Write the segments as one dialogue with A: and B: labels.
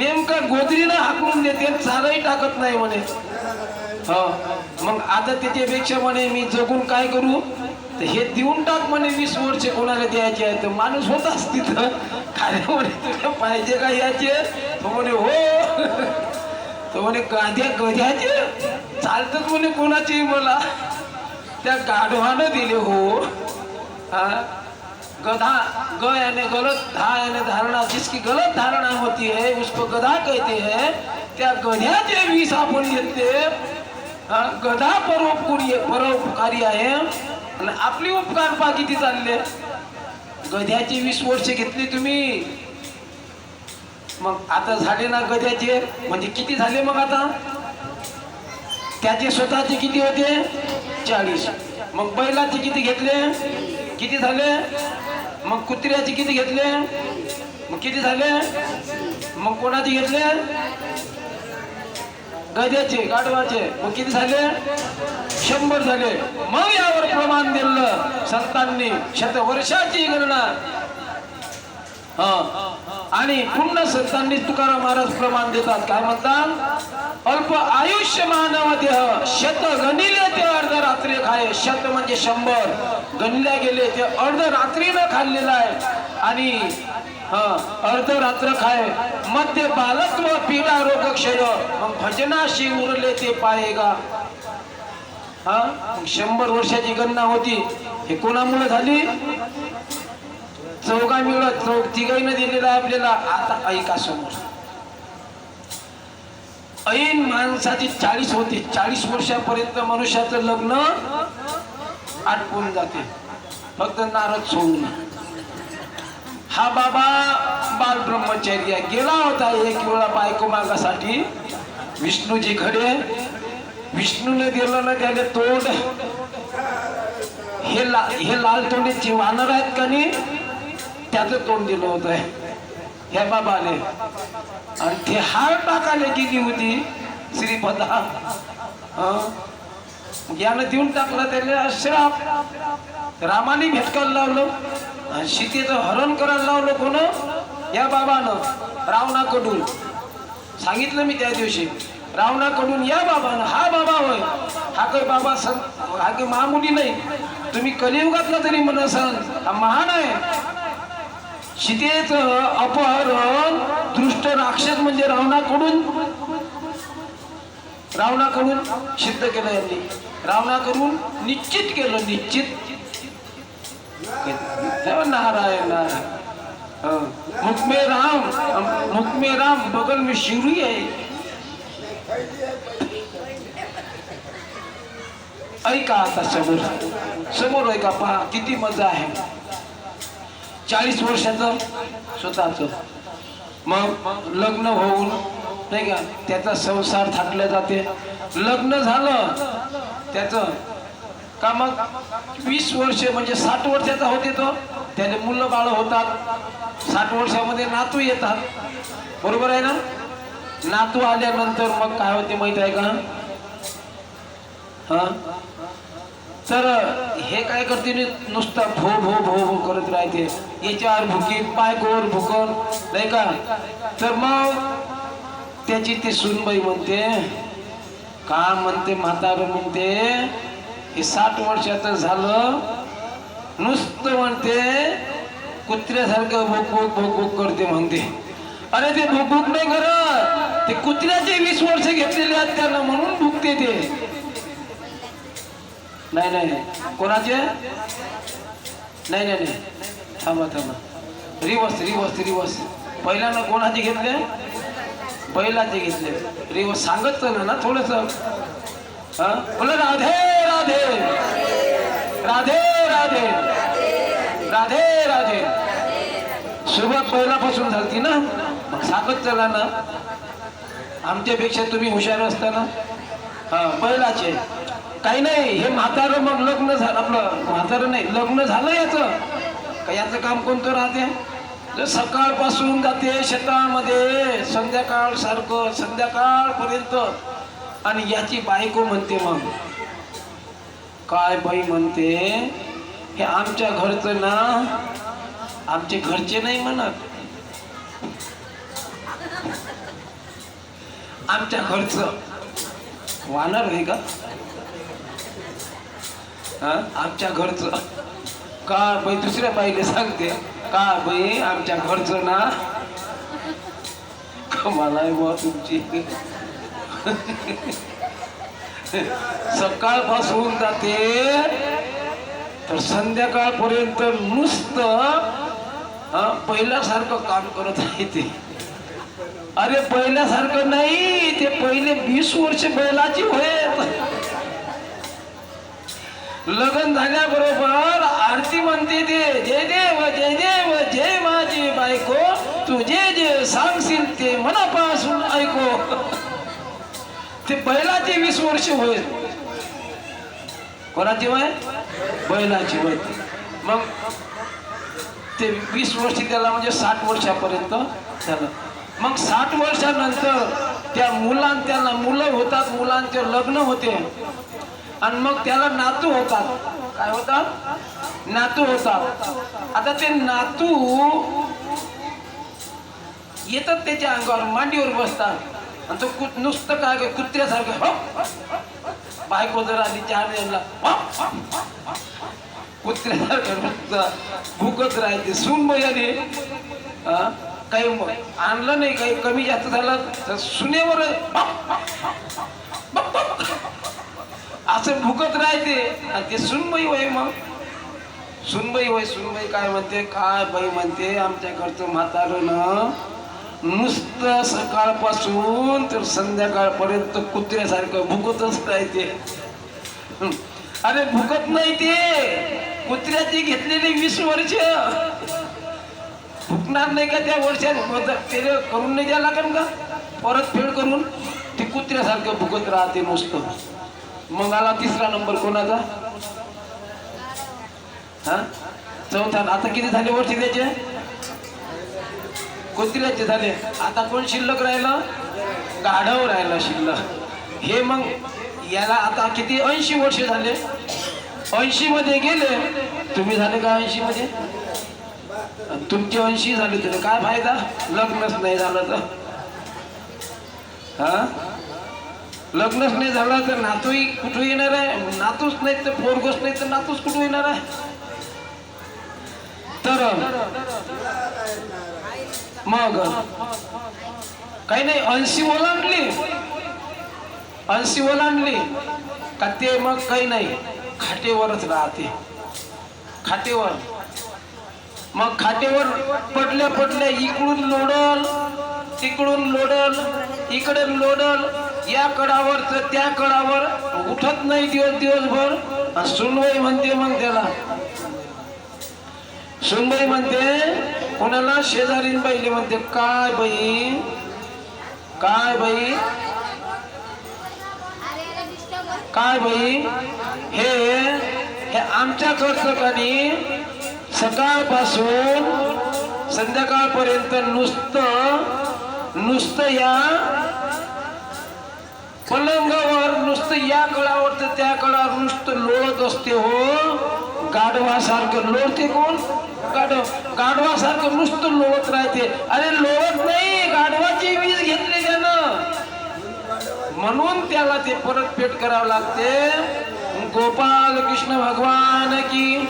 A: नेमका गोदरीनं हाकून देते चालही टाकत नाही म्हणे. हो. मग आता त्याच्यापेक्षा म्हणे मी जगून काय करू? तर हे देऊन टाक म्हणे वीस वर्ष कोणाला द्यायचे आहे तर माणूस होताच तिथं. काय म्हणे तुला पाहिजे का याचे? तो म्हणे हो. तो म्हणे गाद्या गध्याचे चालतच म्हणे कोणाचे मला. त्या गाढवानं दिले हो. हा. गधा ग यानी गलत धा यानी धारणा जिसकी गलत धारणा होती है उसको गधा कहते हैं त्या गध्याचे विष आपण घेतले गधा परोपकारी परोपकारी आहे आणि आपली उपकार पा किती चालले. गध्याचे वीस वर्ष घेतली तुम्ही. मग आता झाले ना गध्याचे? म्हणजे किती झाले मग आता? त्याचे स्वतःचे किती होते? चाळीस. मग बैलाचे किती घेतले? किती झाले? मग कुत्र्याचे किती घेतले? मग किती झाले? मग कोणाचे घेतले? गद्याचे गाढवाचे. मग किती झाले? शंभर झाले. मग यावर प्रमाण दिलं संतांनी. शतवर्षाची गणना. हा. आणि पुन्हा संतांनी तुकाराम महाराज प्रमाण देतात. काय म्हणतात? अल्प आयुष्य मानव देह शत गणिले ते अर्ध रात्री खाय. शत म्हणजे शंभर. गणल्या गेले ते अर्ध रात्रीनं खाल्लेलं आहे. आणि अर्ध रात्र खाय. मध्य बालत्व पीडा रोग क्षय मग भजनाशी उरले ते पायेगा हा? शंभर वर्षाची गणना होती. हे कोणामुळे झाली? चौघा मिळत चौक तिघाईनं दिलेला आपल्याला. आता ऐका समोर. ऐन माणसाची चाळीस होते. चाळीस वर्षापर्यंत मनुष्याचं लग्न आटपून जाते. फक्त नारद सोडून हा बाबा बाल ब्रह्मचर्य. गेला होता एक वेळा बायको मागासाठी. विष्णूजी घडे विष्णूने दिलं ना त्याने तोंड. हे ला हे लाल तोंडीचे वानर आहेत का नाही? त्याचं तोंड दिलं होतं. ह्या बाबाले. आणि ते हार टाकायला गेली होती श्रीपदा. यानं देऊन टाकलं त्याला श्राप. रामाने भेटकायला लावलं. आणि सीतेचं हरण करायला लावलं कोण? या बाबानं रावणाकडून. सांगितलं मी त्या दिवशी रावणाकडून या बाबानं हा बाबा होय. हा काही बाबा सन हा काही महामुली नाही. तुम्ही कलियुगातला तरी म्हणा सण. हा महान आहे. सीतेच अपहरण दृष्ट राक्षस म्हणजे रावणाकडून रावणाकडून सिद्ध केलं यांनी. रावणाकडून निश्चित केलं निश्चित नारायण नारायण राम मुख राम बगल में शिवरी आहे ऐका आता समोर. समोर ऐका पहा किती मजा आहे. चाळीस वर्षाचं स्वतःचं. मग लग्न होऊन नाही का त्याचा संसार थाटले जाते. लग्न झालं त्याचं का मग वीस वर्ष म्हणजे साठ वर्षाचा होते तो. त्याने मुलं बाळ होतात साठ वर्षामध्ये नातू येतात. बरोबर आहे ना? नातू आल्यानंतर मग काय होते माहीत आहे का? हा? तर हे काय करते नु- नुसतं भो भो भो भो करत राहते. याच्यावर भुकी बायकोवर भुकर नाही का? तर मग त्याची ती सुनबाई म्हणते का म्हणते म्हातारं? म्हणते हे साठ वर्षाचं झालं. नुसतं म्हणते कुत्र्यासारखं भूक भूक भूक भूक करते म्हणते. अरे ते भूक भूक नाही करत. ते कुत्र्याचे वीस वर्ष घेतलेले आहेत त्यांना म्हणून भुकते ते. नाही नाही नाही. कोणाचे? नाही नाही नाही. थांबा थांबा. रिवर्स रिवर्स रिवर्स पहिल्यानं कोणाचे घेतले? बैलाचे घेतले. रिवर्स सांगत चला ना थोडस. हा? बोला राधे राधे. राधे राधे. राधे राधे. सुरुवात पहिल्यापासून झालती ना? मग सांगत चला ना. आमच्यापेक्षा तुम्ही हुशार असताना. हा बैलाचे काही नाही हे म्हातारं मग लग्न झालं आपलं म्हातारं नाही लग्न झालं याचं. का याचं काम कोणतं राहते? सकाळपासून जाते शेतामध्ये संध्याकाळ सारखं संध्याकाळपर्यंत आणि याची बायको म्हणते मग काय बाई म्हणते हे आमच्या घरचं ना आमचे घरचे नाही म्हणत. आमच्या घरचं वानर आहे का? आमच्या घरचं. का बाई दुसऱ्या बाईला सांगते. का बाई आमच्या घरचं ना? कमाल बुवा तुमची. सकाळपासून जाते तर संध्याकाळपर्यंत नुसतं पहिल्यासारखं काम करत आहे ते. अरे पहिल्यासारखं नाही ते पहिले वीस वर्ष बैलाची होत लग्न झाल्याबरोबर आरती म्हणते ते. जय देव जय देव जय माझी बायको. तू जे जे सांगशील ते मनापासून ऐको. ते बैलाची वीस वर्ष होईल. कोणाची वय? बैलाची वय. मग ते वीस वर्ष त्याला म्हणजे साठ वर्षापर्यंत झालं. मग साठ वर्षानंतर त्या मुलां त्याला मुलं होतात मुलांचे लग्न होते. आणि मग त्याला नातू होतात. काय होतात? नातू होतात. आता ते नातू येतात त्याच्या अंगावर मांडीवर बसतात. आणि तो कुत नुसतं काय कुत्र्यासारखं बायको जर आली चार जणला कुत्र्यासारखं नुसतं भूकत राहायचे सून बयाने काही आणलं नाही काही कमी जास्त झालं तर सुनेवर असं भुकत राहते. आणि ते सुनबाई होय मग. सुनबाई होय सुनबाई काय म्हणते? काय बाई म्हणते? आमच्याकडचं म्हातारं नुसतं सकाळपासून तर संध्याकाळपर्यंत कुत्र्यासारखं भुकतच राहते. अरे भुकत नाही ते. कुत्र्याची घेतलेली वीस वर्ष. भुकणार नाही का त्या वर्षात? मग ते करून नाही द्यायला लागेल का? परत फेड करून ते कुत्र्यासारखं भुकत राहते नुसतं. मग आला तिसरा नंबर कोणाचा? हा? चौथा. आता किती झाले वरती त्याचे? कोणतीलाचे झाले? आता कोण शिल्लक राहिलं? गाढव राहिलं शिल्लक. हे मग याला आता किती? ऐंशी वर्ष झाले. ऐंशी मध्ये गेले. तुम्ही झाले का ऐंशी मध्ये? तुमचे ऐंशी झाले तुला काय फायदा? लग्नच नाही झालं तर. हा? लग्नच नाही झालं तर नातूही कुठं येणार आहे? नातूच नाही तर पोरगोच नाही तर नातूच कुठं येणार आहे? तर मग काही नाही ऐंशी ओलांडली ऐंशी ओलांडली का ते मग काही नाही खाटेवरच राहते. खाटेवर. मग खाटेवर पडल्या पडल्या इकडून लोडल तिकडून लोडल इकडे लोडल. या कडावर तर त्या कडावर उठत नाही दिवस दिवसभर. सुनवाई म्हणते मग त्याला. सुनबाई म्हणते कोणाला? शेजारीन बाईले म्हणते काय बाई? काय बाई? काय बाई? हे हे आमच्या कानी सकाळपासून संध्याकाळपर्यंत नुसतं नुसतं या पलंगावर नुसतं या कळावर तर त्या कळावर नुसतं लोळत असते हो. गाढवासारखं लोळते कोण? गाढव गाढवासारखं नुसतं लोळत राहते. अरे लोळत नाही गाढवाची वीज घेतली त्यानं. म्हणून त्याला ते परत पेट करावं लागते. गोपाल कृष्ण भगवान की.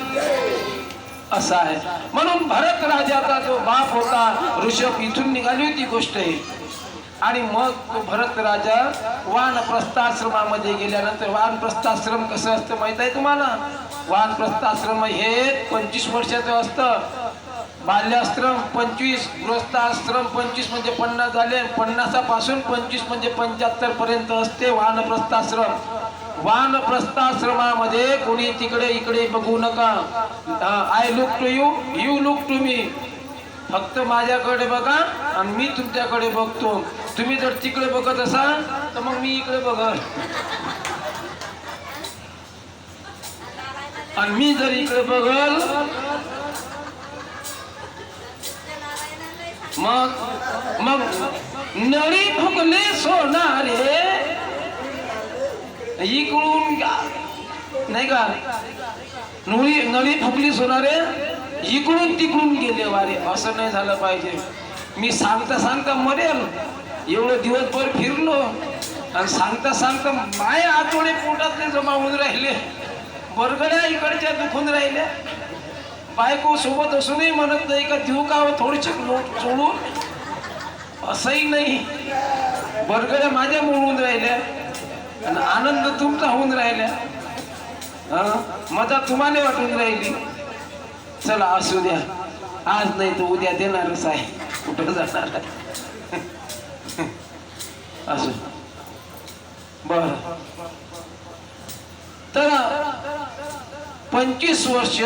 A: असा आहे. म्हणून भरत राजाचा जो बाप होता ऋषभ इथून निघाली होती गोष्ट आहे आणि मग तो भरत राजा वानप्रस्थाश्रमामध्ये गेल्यानंतर वानप्रस्थाश्रम कसं असतं माहीत आहे तुम्हाला? वानप्रस्थाश्रम हे पंचवीस वर्षाचं असतं. बाल्याश्रम पंचवीस गृहस्थाश्रम पंचवीस म्हणजे पन्नास झाले. पन्नासापासून पंचवीस म्हणजे पंच्याहत्तर पर्यंत असते वानप्रस्थाश्रम. वानप्रस्थाश्रमामध्ये कोणी तिकडे इकडे बघू नका. I look to you you look to me फक्त माझ्याकडे बघा आणि मी तुमच्याकडे बघतो. तुम्ही जर तिकडे बघत असाल तर मग मी इकडे बघा आणि मी जर इकडे बघल मग मग नळी फुगले सोनारे. इकडून नाही का? नळी नळी फुकली सोनारे इकडून तिकडून गेले वारे. असं नाही झालं पाहिजे. मी सांगता सांगता मरेल. एवढं दिवसभर फिरलो आणि सांगता सांगता माय आतोडे पोटातले जमा होऊन राहिले. बरगड्या इकडच्या दुखून राहिल्या बायको सोबत असूनही म्हणत नाही का देऊ का हो थोडीशी लोट सोडून असंही नाही. बरगड्या माझ्या होऊन राहिल्या आणि आनंद तुमचा होऊन राहिल्या. मजा तुम्हाला वाटून राहिली. चला असू द्या. आज नाही तर उद्या देणारच आहे. कुठं जाणार? अजून. बर. तर पंचवीस वर्ष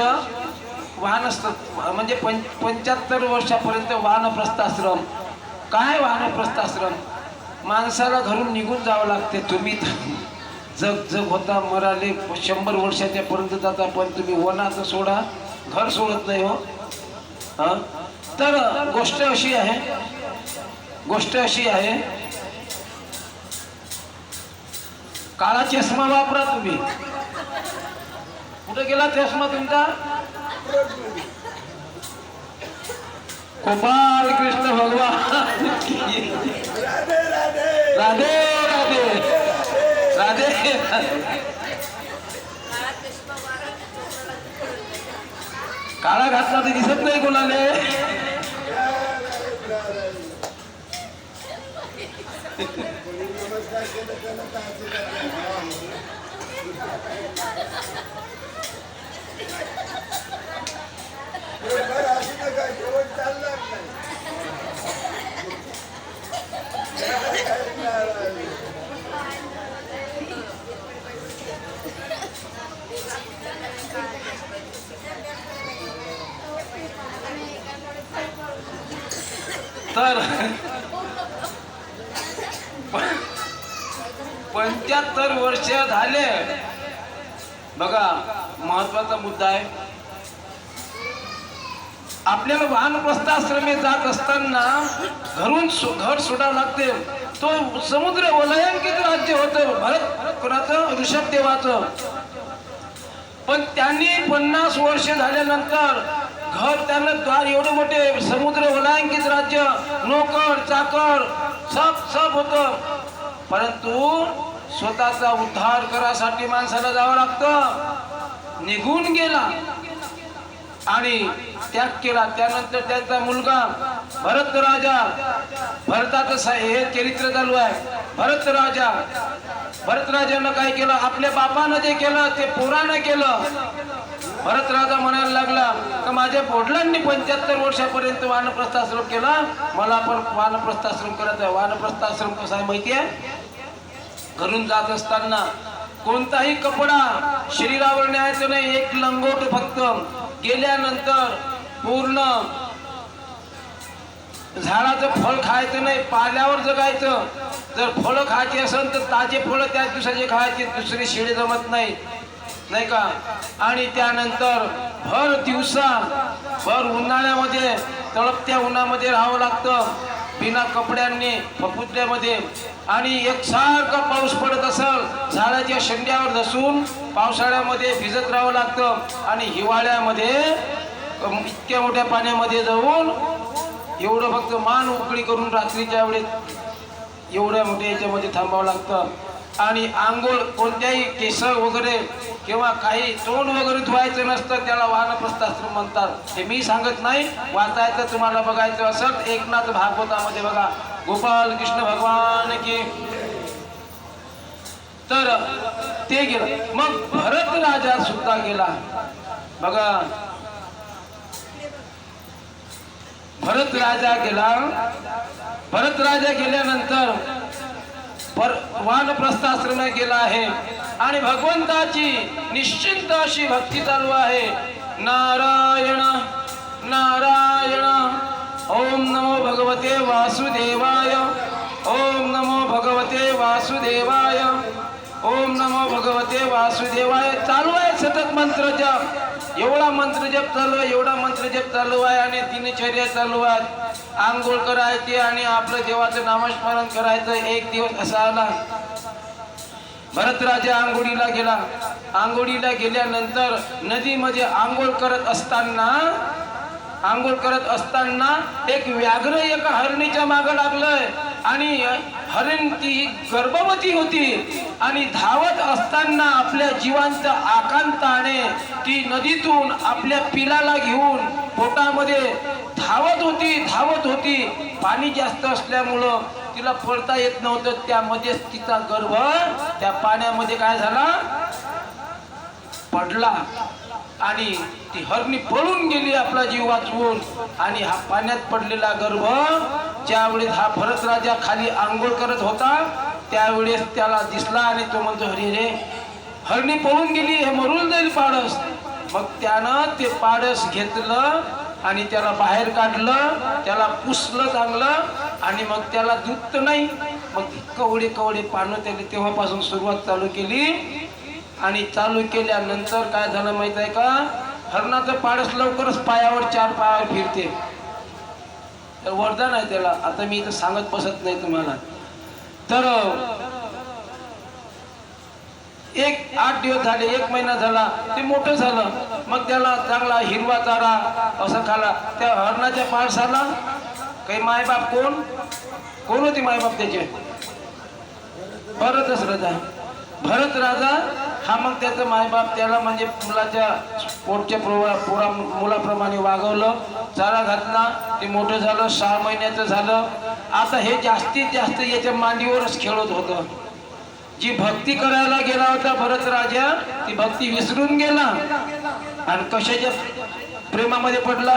A: वाहनस्थ म्हणजे पं पंच्याहत्तर वर्षापर्यंत वाहनप्रस्थाश्रम काय वाहनप्रस्थाश्रम माणसाला घरून निघून जावं लागते तुम्ही जग जग होता मराले शंभर वर्षाच्या पर्यंत जाता पण तुम्ही वनाचं सोडा घर सोडत नाही हो. हां? तर गोष्ट अशी आहे गोष्ट अशी आहे काळा चष्मा वापरा तुम्ही. कुठे गेला चष्मा तुमचा? गोपाल कृष्ण भगवान
B: राधे राधे.
A: राधे. काळा घातला तर दिसत नाही
B: कोणाने तर आशीर्वाद द्या. बरोबर असू नका जेवण चालणार नाही
A: तर पंच्याहत्तर वर्ष झाले. बघा महत्त्वाचा मुद्दा आहे. आपल्याला वानप्रस्थाश्रमे जात असताना घरून घर सोडावं लागते. तो समुद्र वलयांकित राज्य होतं. भरत कोणाचं? ऋषभदेवाचं पण त्यांनी पन्नास वर्ष झाल्यानंतर घर त्यांना द्वार एवढे मोठे समुद्र वलयांकित राज्य नोकर चाकर सब सब होतं. परंतु स्वतःचा उद्धार करासाठी माणसाला जावं लागतं. निघून गेला. आणि त्याग केला. त्यानंतर त्यांचा मुलगा भरत राजा. भरताचं हे चरित्र चालू आहे. भरत राजा. भरत राजानं काय केलं? आपल्या बापानं जे केलं ते पोरानं केलं. भरत राजा म्हणायला लागला का माझ्या वडिलांनी पंच्याहत्तर वर्षापर्यंत वानप्रस्थाश्रम केला. मला पण वानप्रस्थाश्रम करायचा आहे. वानप्रस्थाश्रम कसा आहे माहिती आहे? घरून जात असताना कोणताही कपडा शरीरावर न्यायचं नाही एक लंगोट फक्त. गेल्यानंतर पूर्ण झाडाचं फळ खायचं नाही पाल्यावर जगायचं. जर फळं खायची असेल तर ताजे फळं त्याच दिवसाचे खायचे दुसरे शिळे जमत नाही. नाही का? आणि त्यानंतर भर दिवसा भर उन्हाळ्यामध्ये तळपत्या उन्हामध्ये राहावं लागतं. बिना कपड्यांनी फपुत्र्यामध्ये आणि एकसारखा पाऊस पडत असेल झाडाच्या शेंड्यावर धसून पावसाळ्यामध्ये भिजत राहावं लागतं. आणि हिवाळ्यामध्ये इतक्या मोठ्या पाण्यामध्ये जाऊन एवढं फक्त मान उकळी करून रात्रीच्या वेळेस एवढ्या मोठ्या याच्यामध्ये थांबावं लागतं. आणि आंघोळ कोणत्याही केस वगैरे किंवा काही तोंड वगैरे धुवायचं नसतं त्याला वानप्रस्थाश्रम म्हणतात. हे मी सांगत नाही वाचायचं तुम्हाला बघायचं असत एकनाथ भागवतामध्ये बघा गोपाल कृष्ण भगवान की. तर ते गेलं. मग भरत राजा सुद्धा गेला. बघा. भरत राजा गेला. भरत राजा गेल्यानंतर वानप्रस्थाश्रमे गेला आहे. आणि भगवंताची निश्चिंत अशी भक्ती चालू आहे. नारायण नारायण ओम नमो भगवते वासुदेवाय ओम नमो भगवते वासुदेवाय ओम नमो भगवते वासुदेवाय. चालू आहे सतत मंत्र जप. एवढा मंत्र जप चालू आहे एवढा मंत्र जप चालू आहे आणि दिनचर्या चालू आहे. आंघोळ करायची आणि आपलं देवाचं नामस्मरण करायचं एक दिवस असा आला. भरत राजा आंघोळीला गेला. आंघोळीला गेल्यानंतर नदीमध्ये आंघोळ करत असताना आंघोळ करत असताना एक व्याघ्र एका हरणीच्या मागं लागलंय. आणि हरिण ती गर्भवती होती. आणि धावत असताना आपल्या जीवांच्या आकांताने ती नदीतून आपल्या पिलाला घेऊन पोटामध्ये धावत होती धावत होती. पाणी जास्त असल्यामुळं तिला पळता येत नव्हतं. त्यामध्येच तिचा गर्भ त्या पाण्यामध्ये काय झाला? पडला. आणि ती हरणी पळून गेली आपला जीव वाचवून. आणि हा पाण्यात पडलेला गर्भ ज्यावेळेस हा भरत राजा खाली आंघोळ करत होता त्यावेळेस त्याला दिसला आणि तो म्हणतो हरी रे हरणी पळून गेली हे मरून जाईल पाडस. मग त्यानं ते पाडस घेतलं आणि त्याला बाहेर काढलं त्याला पुसलं चांगलं आणि मग त्याला दूध नाही. मग कवडे कवडे पानं त्याने तेव्हापासून सुरुवात चालू केली. आणि चालू केल्यानंतर काय झालं माहीत आहे का? हरणाचं पाडस लवकरच पायावर चार पायावर फिरते. तर वरदान आहे त्याला. आता मी इथं सांगत बसत नाही तुम्हाला. तर एक आठ दिवस झाले एक महिना झाला ते मोठं झालं. मग त्याला चांगला हिरवा चारा असं खाला. त्या हरणाच्या पाडसाला काही मायबाप कोण? कोण होते मायबाप त्याचे? भरतच राजा. भरत राजा हा मग त्याचं मायबाप त्याला म्हणजे मुलाच्या पोटच्या पोरा पोरा मुलाप्रमाणे वागवलं चारा घातला ते मोठं झालं सहा महिन्याचं झालं. आता हे जास्तीत जास्त याच्या मांडीवरच खेळत होतं. जी भक्ती करायला गेला होता भरत राजा ती भक्ती विसरून गेला. आणि कशाच्या प्रेमामध्ये पडला?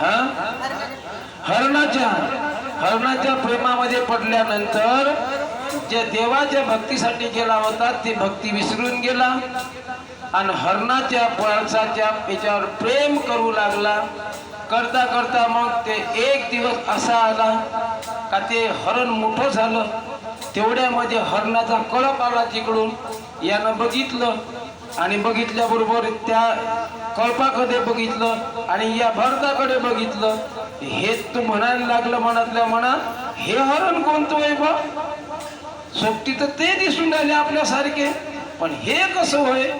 A: हा? हरणाच्या हरणाच्या प्रेमामध्ये पडल्यानंतर जे देवाच्या भक्तीसाठी गेला होता ती भक्ती विसरून गेला. आणि हरणाच्या पळसाच्या याच्यावर प्रेम करू लागला. करता करता मग ते एक दिवस असा आला. का ते हरण मोठं झालं तेवढ्यामध्ये हरणाचा कळप आला तिकडून. यानं बघितलं आणि बघितल्याबरोबर त्या कळपाकडे बघितलं आणि या भरताकडे बघितलं. हे तू म्हणायला लागलं मनातल्या मनात हे हरण कोणतं आहे बा? सोबती तर ते दिसून राहिले आपल्यासारखे. पण हे कसं होय?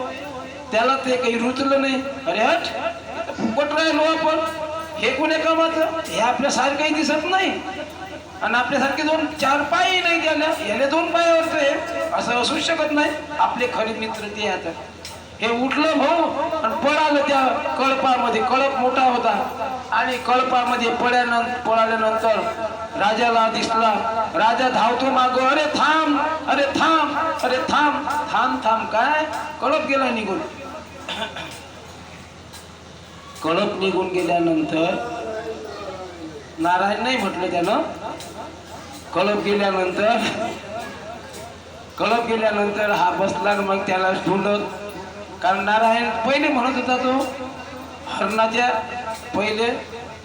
A: त्याला ते काही रुचलं नाही. अरे हट फुकट राहिलो आपण. हे कोणी कामाचं हे आपल्यासारखंही दिसत नाही. आणि आपल्यासारखे दोन चार पाय नाही त्याला याने दोन पाय असते असं असूच शकत नाही. आपले खरे मित्र ते आता. हे उठलं भाऊ आणि पळालं त्या कळपामध्ये. कळप मोठा होता. आणि कळपामध्ये पळ्यानंतर पळाल्यानंतर राजाला दिसला. राजा धावतो मागो. अरे थांब अरे थांब अरे थांब थांब थांब. काय? कळप गेला निघून. कळप निघून गेल्यानंतर नारायण नाही म्हटलं त्यानं. कळप गेल्यानंतर कळप गेल्यानंतर हा बसला आणि मग त्याला धुंडत कारण नारायण पहिले म्हणत होता तो हरणाच्या पहिले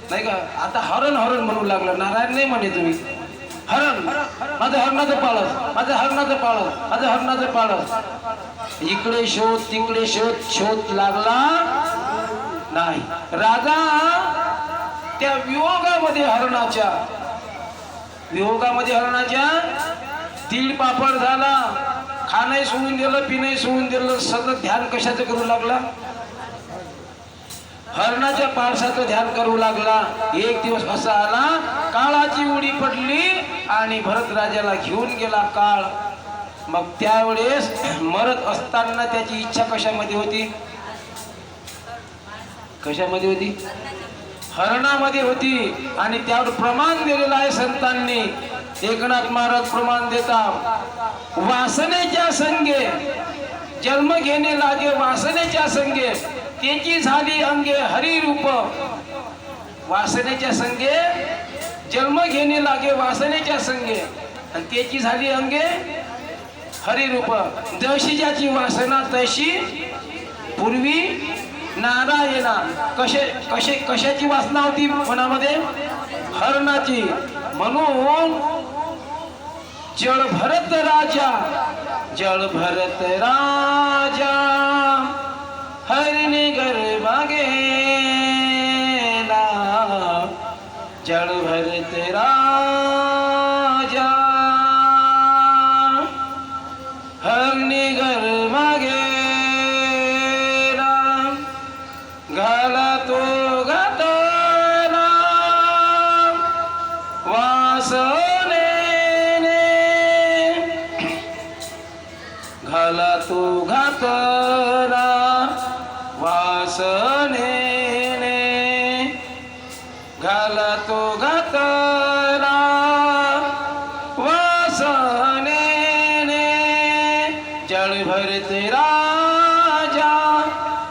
A: नाही का? आता हरण हरण म्हणू लागलं. नारायण नाही म्हणे तुम्ही. हरण माझं हरणाचं पाळस माझं हरणाचं पाळस माझं हरणाचं पाळस. इकडे शोध तिकडे शोध शोध लागला नाही. राजा त्या वियोगामध्ये हरणाच्या वियोगामध्ये हरणाच्या तीळ पापड झाला. खाणंही सोडून दिलं पिणंही सोडून दिलं. सतत ध्यान कशाचं करू लागला? हरणाच्या पावसाचं ध्यान करू लागला. एक दिवस असा आला काळाची उडी पडली आणि भरत राजाला घेऊन गेला काळ. मग त्यावेळेस मरत असताना त्याची इच्छा कशामध्ये होती? कशामध्ये होती? हरणामध्ये होती आणि त्यावर प्रमाण दिलेलं आहे संतांनी. एकनाथ महाराज प्रमाण देता वासनेच्या संगे जन्म घेणे लागे वासनेच्या संगे त्याची झाली अंगे हरिरूप. वासनेच्या संगे जन्म घेणे लागे वासनेच्या संगे आणि त्याची झाली अंगे हरिरूप. जशी ज्याची वासना तशी पूर्वी नारायणा. कसे कसे कशाची वासना होती मनामध्ये? हरणाची. म्हणून जळ भरत राजा जळ भरत राजा हरिणी गर्भागे जळ भरत राजा. से राजा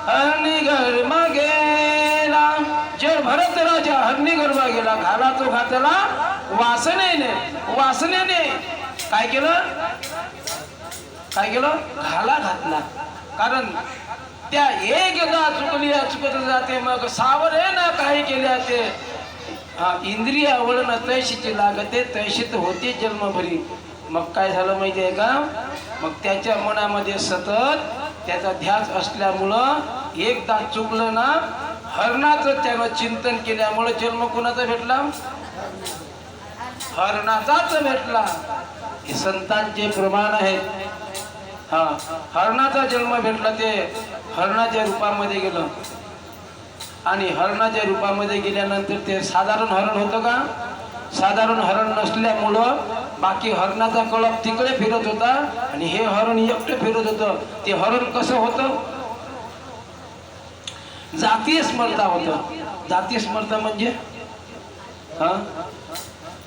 A: हरणीगर गेला जळ भरत राजा हरणीगर गेला घाला तो घातला वासनेने वासनेने. काय केलं? काय केलं? घाला घातला. कारण त्या एकदा चुकली चुकत जाते. मग सावरे ना काही केल्या ते? हा इंद्रिय आवडणं तैशीची लागते तैशीत होते जन्मभरी. मग काय झालं माहिती आहे का? मग त्याच्या मनामध्ये सतत त्याचा ध्यास असल्यामुळं एकदा चुकलं ना हरणाचं त्यानं चिंतन केल्यामुळं जन्म कोणाचा भेटला? हरणाचाच भेटला. हे संतांचे प्रमाण आहेत हा हरणाचा जन्म भेटला ते हरणाच्या रूपामध्ये गेलं. आणि हरणाच्या रूपामध्ये गेल्यानंतर ते साधारण हरण होतं का? साधारण हरण नसल्यामुळं बाकी हरणाचा कळप तिकडे फिरत होता आणि हे हरण एकटं फिरत होतं. ते हरण कसं होतं? जातीय स्मरता होतं. जातीय स्मरता म्हणजे? हा?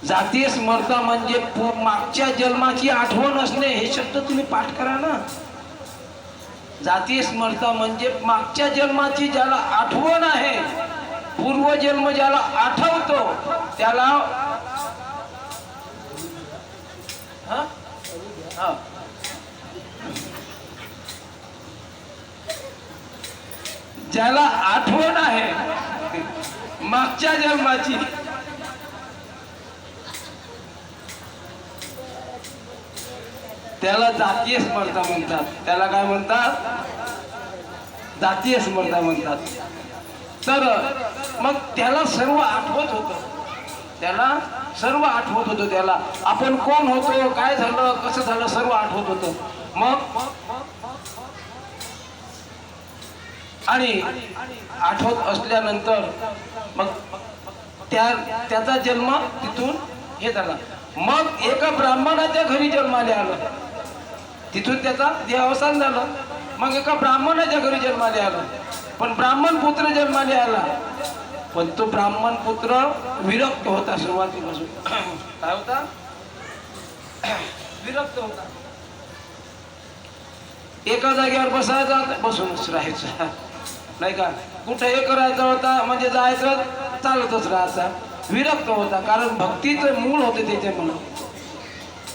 A: जातीय स्मरता म्हणजे मागच्या जन्माची आठवण असणे हे शब्द तुम्ही पाठ करा ना. जातीय स्मरता म्हणजे मागच्या जन्माची ज्याला आठवण आहे पूर्वजन्म ज्याला आठवतो त्याला हा? हा. ज्याला आठवण आहे मागच्या जन्माची. त्याला जातीय स्मरता म्हणतात. त्याला काय म्हणतात? जातीय स्मरता म्हणतात. तर मग त्याला सर्व आठवत होतं. त्याला सर्व आठवत होतं त्याला. आपण कोण होतो काय झालं कसं झालं सर्व आठवत होतं. मग आणि आठवत असल्यानंतर मग त्या त्याचा जन्म तिथून हे झाला. मग एका ब्राह्मणाच्या घरी जन्माले आलं. तिथून त्याचा अवसान झालं. मग एका ब्राह्मणाच्या घरी जन्माले आलं. पण ब्राह्मण पुत्र जन्माले आला. पण तो ब्राह्मण पुत्र विरक्त होता सुरुवातीपासून. काय होता? विरक्त होता. एका जागेवर बसायचा बसूनच राहायचं. नाही का? कुठं हे करायचं होता म्हणजे जायचं चालतच राहायचा. विरक्त होता कारण भक्तीचं मूळ होते त्याच्यामुळं.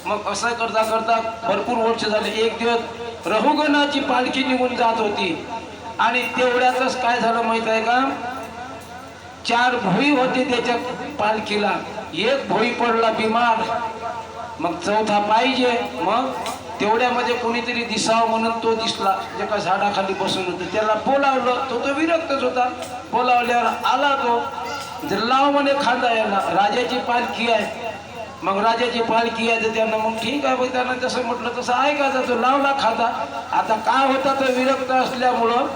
A: मग असं करता करता भरपूर वर्ष झाले. एक दिवस रघुगणाची पालखी निघून जात होती. आणि तेवढ्यातच काय झालं माहीत आहे का? चार भोई होते त्याच्या पालखीला. एक भोई पडला बिमार. मग चौथा पाहिजे. मग तेवढ्यामध्ये कोणीतरी दिसावं म्हणून तो दिसला. एका झाडाखाली बसून होतो. त्याला बोलावलं. तो तो विरक्तच होता. बोलावल्यावर आला तो. जर लाव म्हणे खांदा याला. राजाची पालखी आहे. मग राजाची पालखी आहे तर त्यांना मग ठीक आहे बघ त्यांना जसं म्हटलं तसं ऐकायचा तो लावला खांदा. आता काय होता तो विरक्त असल्यामुळं?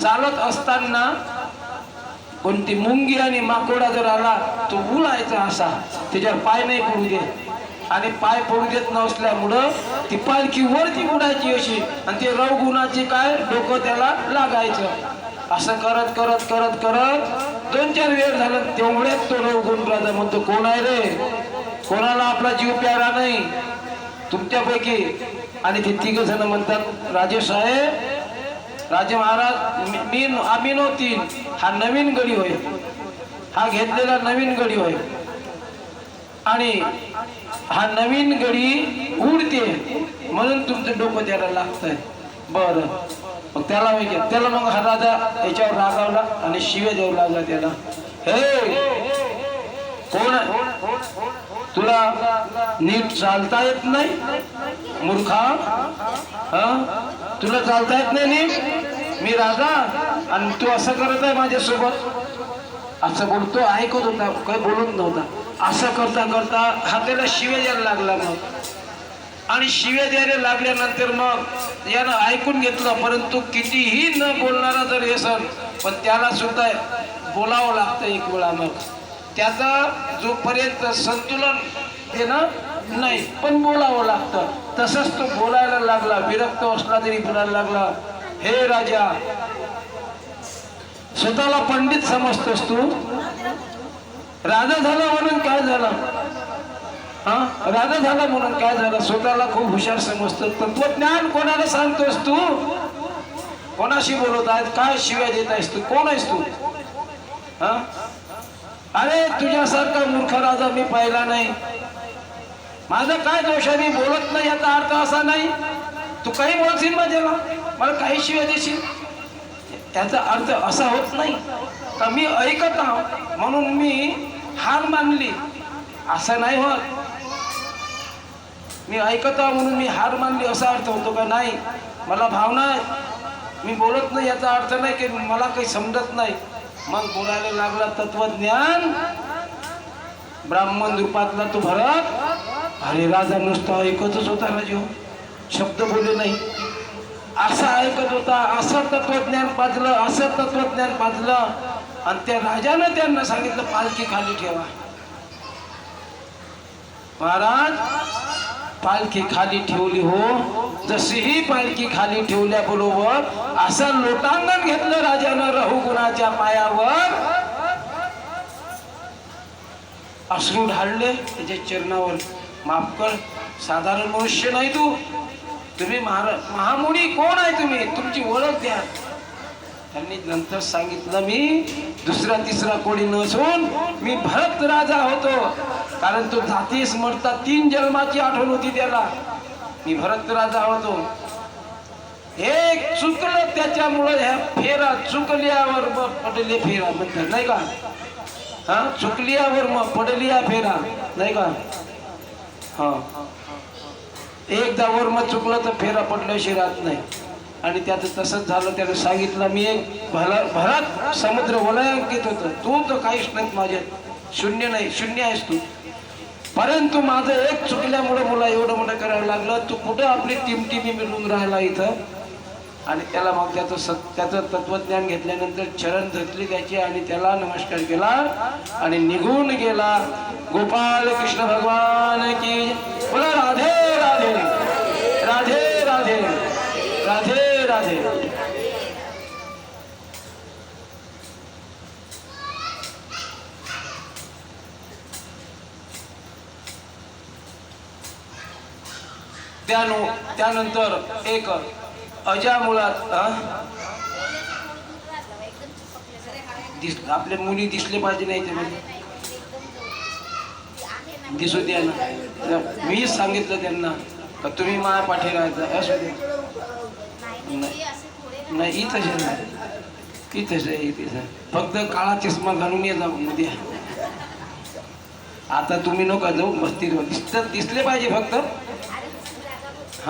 A: चालत असताना कोणती मुंगी आणि माकोडा जर आला तो उलायचा असा. त्याच्यावर पाय नाही पडू दे आणि पाय पडू देत नसल्यामुळं ती पालखी वरती उडायची अशी. आणि ते रवगुणाची काय? डोकं त्याला लागायचं. असं करत करत करत करत दोन चार वेळ झालं तेवढ्यात तो रवगुण राजा म्हणतो कोण आहे रे? कोणाला आपला जीव प्यारा नाही? तुमच्यापैकी. आणि ते तिघ जण म्हणतात राजेश साहेब राजे महाराज मी मी- आम्ही नव्हती. हा नवीन गडी होय. हा घेतलेला नवीन गडी होय. आणि हा नवीन गडी उडते. म्हणून तुमचं डोकं त्याला लागतंय. बरं. मग त्याला माहिती त्याला मग हा राजा याच्यावर रागावला आणि शिवे देऊ लागला त्याला. हे! कोण तुला नीट चालता येत नाही? मूर्खा? तुला चालता येत नाही नीट? मी राजा आणि तू असं करत आहे माझ्यासोबत. असं बोलतो ऐकत होता काही बोलत नव्हता. असं करता करता हा शिवे द्यायला लागला मग. आणि शिवे द्यायला लागल्यानंतर मग यानं ऐकून घेतलं परंतु कितीही न बोलणारा जर हे सण पण त्याला सुद्धा बोलावं लागतं एक वेळा मग. त्याचा जोपर्यंत संतुलन देणं नाही पण बोलावं लागतं. तसंच तो बोलायला लागला विरक्त असला तरी बोलायला लागला. हे राजा स्वतःला पंडित समजतोस तू? राजा झाला म्हणून काय झालं? हा? राजा झाला म्हणून काय झालं? स्वतःला खूप हुशार समजतो. तत्वज्ञान कोणाला सांगतोस तू? कोणाशी बोलत आहेत काय शिव्या देत आहेस तू? कोण आहेस तू? हा? अरे तुझ्यासारखा मूर्ख राजा मी पाहिला नाही. माझा काय दोष आहे मी बोलत नाही याचा अर्थ असा नाही. तू काही बोलशील माझ्याला मला काही शिव्या देशील? त्याचा अर्थ असा होत नाही. का मी ऐकत आहो म्हणून मी हार मानली. असं नाही होत. मी ऐकत आहो म्हणून मी हार मानली असा अर्थ होतो का नाही? मला भावना आहे. मी बोलत नाही याचा अर्थ नाही की मला काही समजत नाही. मग बोलायला लागला तत्वज्ञान. ब्राह्मण रूपातला तो भरत. अरे राजा नुसता ऐकतच होता राजू हो. शब्द बोलले नाही. असं ऐकत होता असं तत्वज्ञान पाजलं असं तत्वज्ञान पाजलं. आणि त्या राजानं त्यांना सांगितलं पालखी खाली ठेवा. महाराज पालखी खाली ठेवली हो. जशी ही पालखी खाली ठेवल्याबरोबर असं लोटांगण घेतलं राजानं रहुगुणाच्या पायावर. अश्रू ढाळले त्याच्या चरणावर. माफ कर साधारण मनुष्य नाही तू. तुम्ही महारा महामुनी कोण आहे तुम्ही? तुमची ओळख द्या. त्यांनी नंतर सांगितलं मी दुसरा तिसरा कोणी नसून मी भरत राजा होतो. कारण तो जाती स्मरता तीन जन्माची आठवण होती त्याला. मी भरत राजा होतो एक चुकलं त्याच्यामुळं ह्या फेरा चुकल्यावर मग पडले फेरा म्हणतात नाही का? हा? चुकल्यावर मग पडलिया फेरा नाही का? हा. एकदा वर मग चुकलं तर फेरा पडल्याशी राहत नाही. आणि त्याचं तसंच झालं त्यानं सांगितलं मी एक भला भरात समुद्र वलयांकित होतं. तू तर काहीच नाही माझ्यात. शून्य नाही शून्य आहेस तू. परंतु माझं एक चुकल्यामुळे मला एवढं मोठं करायला लागलं. तू कुठं आपली टिमटिमी मिळून राहिला इथं? आणि त्याला मग त्याचं सत त्याचं तत्वज्ञान घेतल्यानंतर चरण धरली त्याची आणि त्याला नमस्कार केला आणि निघून गेला. गोपाल कृष्ण भगवान की बोला राधे राधे. राधे राधे. राधे राधे. त्यानु त्यानंतर एक अजा मुळात दिस आपले मुली दिसले पाहिजे नाही ते म्हणजे. दिसू द्या ना. मीच सांगितलं त्यांना का तुम्ही माया पाठी राहायचं असू द्या नाही इथंच आहे ना. इथंच आहे इथेच आहे. फक्त काळा चष्मा घालून ये जाऊ उद्या. आता तुम्ही नका जाऊ मस्ती दिसत दिसले पाहिजे फक्त.